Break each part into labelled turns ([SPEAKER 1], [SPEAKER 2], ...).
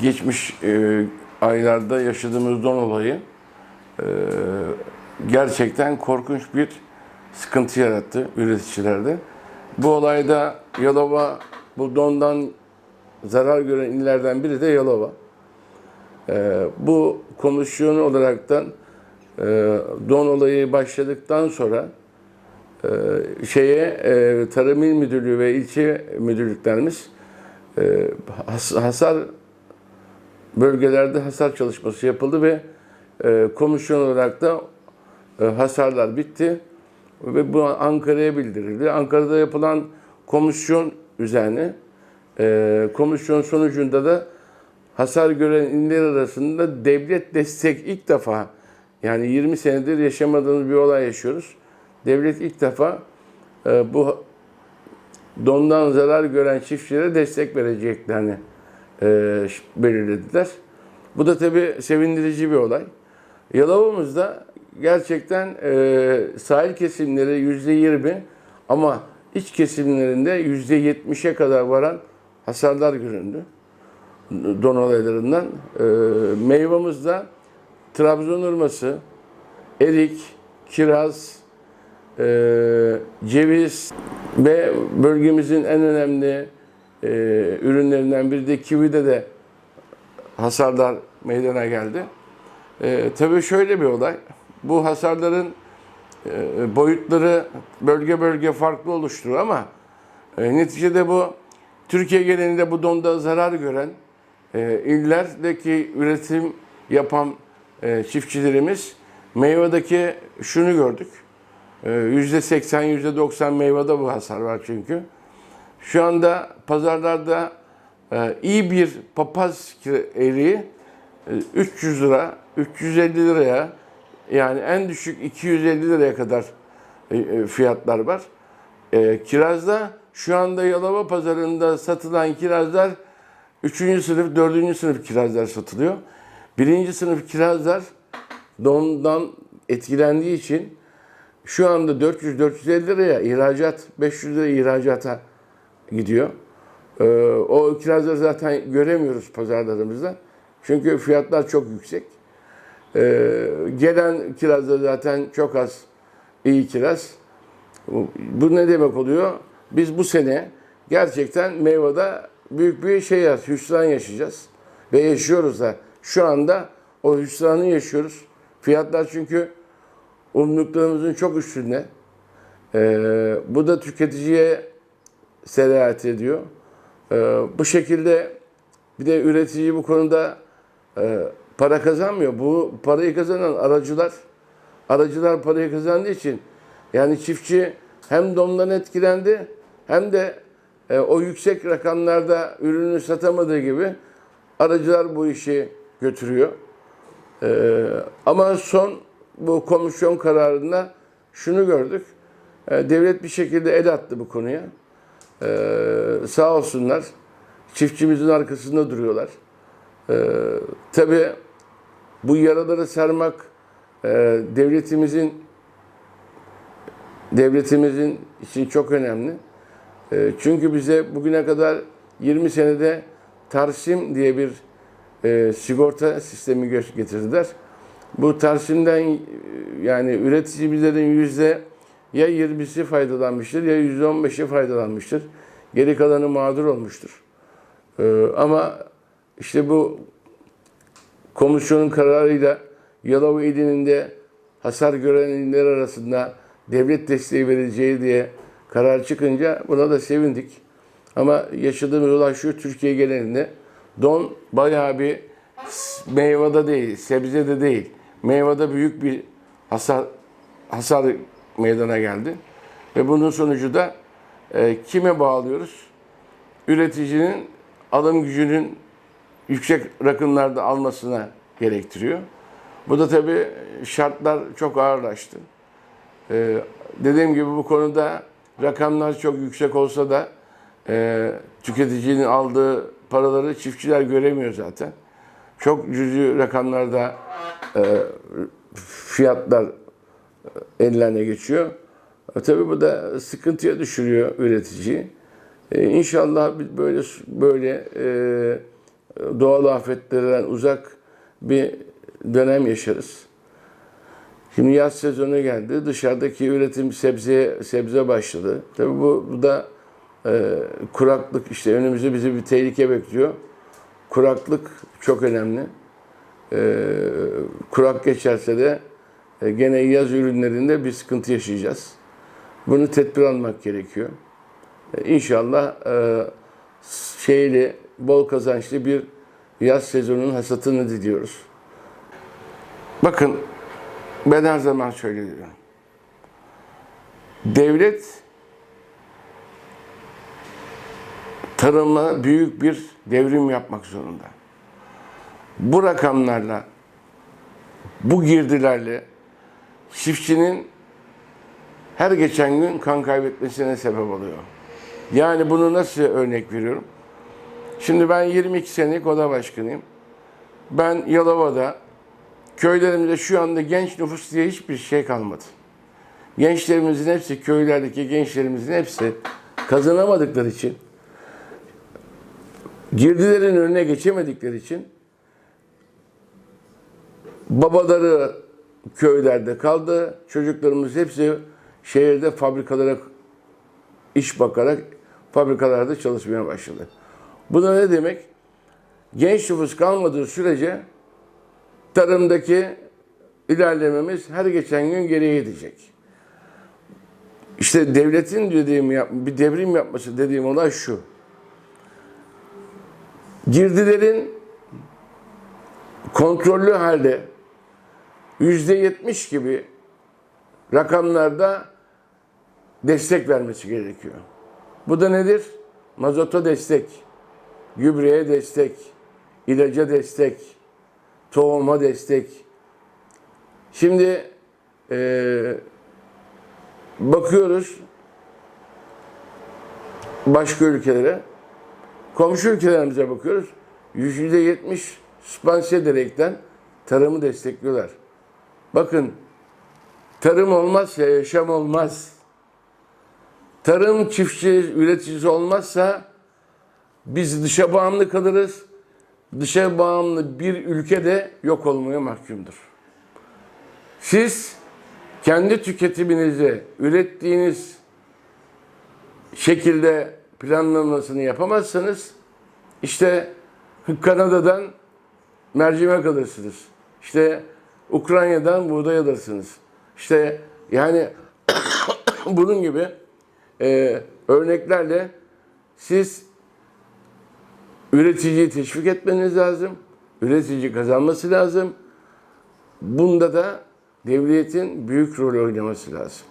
[SPEAKER 1] geçmiş e, aylarda yaşadığımız don olayı e, gerçekten korkunç bir sıkıntı yarattı üreticilerde. Bu olayda Yalova, bu dondan zarar gören illerden biri de Yalova. E, bu komisyon olaraktan e, don olayı başladıktan sonra e, şeye e, Tarım İl Müdürlüğü ve ilçe müdürlüklerimiz e, has- hasar bölgelerde hasar çalışması yapıldı ve e, komisyon olarak da e, hasarlar bitti ve bu Ankara'ya bildirildi. Ankara'da yapılan komisyon üzerine e, komisyon sonucunda da hasar gören iller arasında devlet destek ilk defa yani 20 senedir yaşamadığımız bir olay yaşıyoruz. Devlet ilk defa e, bu dondan zarar gören çiftçilere destek vereceklerini belirlediler. Bu da tabii sevindirici bir olay. Yalova'mızda gerçekten e, sahil kesimleri yüzde yirmi ama iç kesimlerinde yüzde yetmişe kadar varan hasarlar göründü don olaylarından. E, meyvamızda Trabzon hurması, erik, kiraz, e, ceviz ve bölgemizin en önemli e, ürünlerinden biri de kivide de hasarlar meydana geldi. E, tabii şöyle bir olay. Bu hasarların e, boyutları bölge bölge farklı oluşturur ama e, neticede bu Türkiye genelinde bu donda zarar gören e, illerdeki üretim yapan e, çiftçilerimiz meyvedeki şunu gördük. E, %80, %90 meyvede bu hasar var çünkü. Şu anda pazarlarda e, iyi bir papaz eriği e, 300 lira, 350 liraya yani en düşük 250 liraya kadar e, e, fiyatlar var. E, kirazda şu anda Yalova pazarında satılan kirazlar 3. sınıf, 4. sınıf kirazlar satılıyor. 1. sınıf kirazlar dondan etkilendiği için şu anda 400-450 liraya ihracat, 500 liraya ihracata gidiyor. Ee, o kirazları zaten göremiyoruz pazarlarımızda. Çünkü fiyatlar çok yüksek. Ee, gelen kirazda zaten çok az iyi kiraz. Bu ne demek oluyor? Biz bu sene gerçekten meyvede büyük bir şey yaz, hüsran yaşayacağız. Ve yaşıyoruz da. Şu anda o hüsranı yaşıyoruz. Fiyatlar çünkü umduklarımızın çok üstünde. Ee, bu da tüketiciye serahat ediyor. Ee, bu şekilde bir de üretici bu konuda e, para kazanmıyor. Bu parayı kazanan aracılar. Aracılar parayı kazandığı için yani çiftçi hem dondan etkilendi hem de e, o yüksek rakamlarda ürünü satamadığı gibi aracılar bu işi götürüyor. Ee, ama son bu komisyon kararında şunu gördük. Ee, devlet bir şekilde el attı bu konuya. Ee, sağ olsunlar. Çiftçimizin arkasında duruyorlar. Ee, Tabii bu yaraları sarmak e, devletimizin devletimizin için çok önemli. E, çünkü bize bugüne kadar 20 senede Tarsim diye bir e, sigorta sistemi getirdiler. Bu Tarsim'den yani üreticimizlerin yüzde ya 20'si faydalanmıştır ya yüzde 15'i faydalanmıştır. Geri kalanı mağdur olmuştur. E, ama işte bu komisyonun kararıyla Yalova ilinin de hasar gören iller arasında devlet desteği verileceği diye karar çıkınca buna da sevindik. Ama yaşadığımız olay şu Türkiye genelinde don bayağı bir meyvede değil, sebzede değil. Meyvede büyük bir hasar hasar meydana geldi. Ve bunun sonucu da e, kime bağlıyoruz? Üreticinin alım gücünün yüksek rakımlarda almasına gerektiriyor. Bu da tabii şartlar çok ağırlaştı. Ee, dediğim gibi bu konuda rakamlar çok yüksek olsa da e, tüketicinin aldığı paraları çiftçiler göremiyor zaten. Çok cüzi rakamlarda e, fiyatlar ellerine geçiyor. E, tabii bu da sıkıntıya düşürüyor üreticiyi. E, inşallah böyle böyle e, doğal afetlerden uzak bir dönem yaşarız. Şimdi yaz sezonu geldi. Dışarıdaki üretim sebzeye sebze başladı. Tabii bu, bu da e, kuraklık işte önümüzde bizi bir tehlike bekliyor. Kuraklık çok önemli. E, kurak geçerse de gene yaz ürünlerinde bir sıkıntı yaşayacağız. Bunu tedbir almak gerekiyor. E, İnşallah e, şeyli, bol kazançlı bir yaz sezonunun hasatını diliyoruz. Bakın ben her zaman söylüyorum. Devlet tarıma büyük bir devrim yapmak zorunda. Bu rakamlarla, bu girdilerle çiftçinin her geçen gün kan kaybetmesine sebep oluyor. Yani bunu nasıl örnek veriyorum? Şimdi ben 22 senelik oda başkanıyım. Ben Yalova'da köylerimizde şu anda genç nüfus diye hiçbir şey kalmadı. Gençlerimizin hepsi, köylerdeki gençlerimizin hepsi kazanamadıkları için, girdilerin önüne geçemedikleri için babaları köylerde kaldı. Çocuklarımız hepsi şehirde fabrikalara iş bakarak fabrikalarda çalışmaya başladı. Bu da ne demek? Genç nüfus kalmadığı sürece tarımdaki ilerlememiz her geçen gün geriye gidecek. İşte devletin dediğim bir devrim yapması dediğim olay şu. Girdilerin kontrollü halde yüzde yetmiş gibi rakamlarda destek vermesi gerekiyor. Bu da nedir? Mazota destek, gübreye destek, ilaca destek, tohuma destek. Şimdi eee, bakıyoruz başka ülkelere, komşu ülkelerimize bakıyoruz. Yüzde yetmiş süspansiye ederekten tarımı destekliyorlar. Bakın tarım olmazsa yaşam olmaz. Tarım çiftçi, üreticisi olmazsa biz dışa bağımlı kalırız. Dışa bağımlı bir ülke de yok olmaya mahkumdur. Siz kendi tüketiminizi ürettiğiniz şekilde planlamasını yapamazsanız işte Kanada'dan mercimek alırsınız. İşte Ukrayna'dan buğday alırsınız. İşte yani bunun gibi e, örneklerle siz üreticiyi teşvik etmeniz lazım. Üretici kazanması lazım. Bunda da devletin büyük rol oynaması lazım.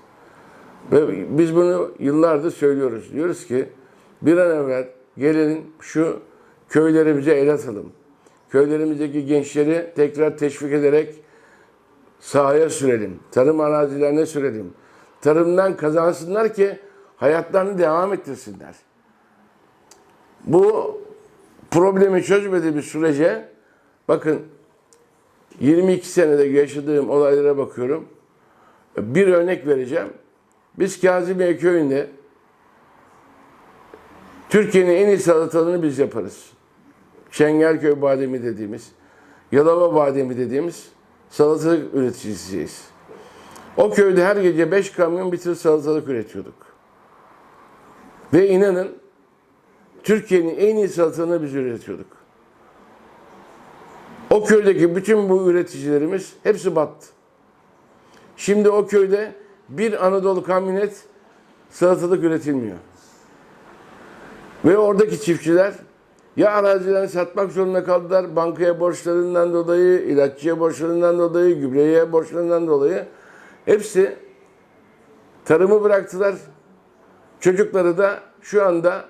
[SPEAKER 1] Ve biz bunu yıllardır söylüyoruz. Diyoruz ki bir an evvel gelin şu köylerimize el atalım. Köylerimizdeki gençleri tekrar teşvik ederek sahaya sürelim. Tarım arazilerine sürelim. Tarımdan kazansınlar ki hayatlarını devam ettirsinler. Bu problemi çözmediği bir sürece bakın 22 senede yaşadığım olaylara bakıyorum. Bir örnek vereceğim. Biz Kazimiye köyünde Türkiye'nin en iyi salatalığını biz yaparız. Şengelköy bademi dediğimiz, Yalova bademi dediğimiz salatalık üreticisiyiz. O köyde her gece 5 kamyon bitir salatalık üretiyorduk. Ve inanın Türkiye'nin en iyi salatalığını biz üretiyorduk. O köydeki bütün bu üreticilerimiz hepsi battı. Şimdi o köyde bir Anadolu kamyonet salatalık üretilmiyor. Ve oradaki çiftçiler ya arazilerini satmak zorunda kaldılar bankaya borçlarından dolayı, ilaççıya borçlarından dolayı, gübreye borçlarından dolayı. Hepsi tarımı bıraktılar. Çocukları da şu anda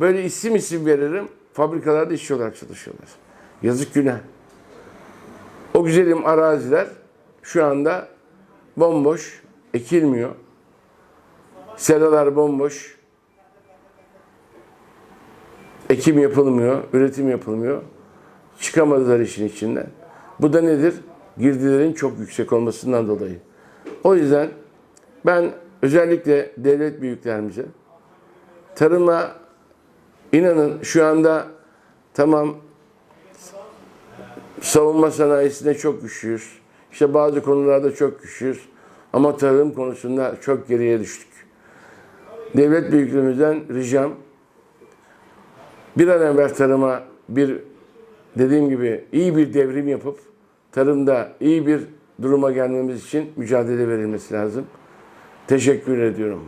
[SPEAKER 1] böyle isim isim veririm fabrikalarda işçi olarak çalışıyorlar. Yazık günah. O güzelim araziler şu anda bomboş, ekilmiyor. Seralar bomboş. Ekim yapılmıyor, üretim yapılmıyor. Çıkamadılar işin içinden. Bu da nedir? Girdilerin çok yüksek olmasından dolayı. O yüzden ben özellikle devlet büyüklerimize tarıma inanın şu anda tamam Savunma sanayisinde çok güçlüyüz. İşte bazı konularda çok güçlüyüz. Ama tarım konusunda çok geriye düştük. Devlet büyüklüğümüzden ricam bir an evvel tarıma bir dediğim gibi iyi bir devrim yapıp tarımda iyi bir duruma gelmemiz için mücadele verilmesi lazım. Teşekkür ediyorum.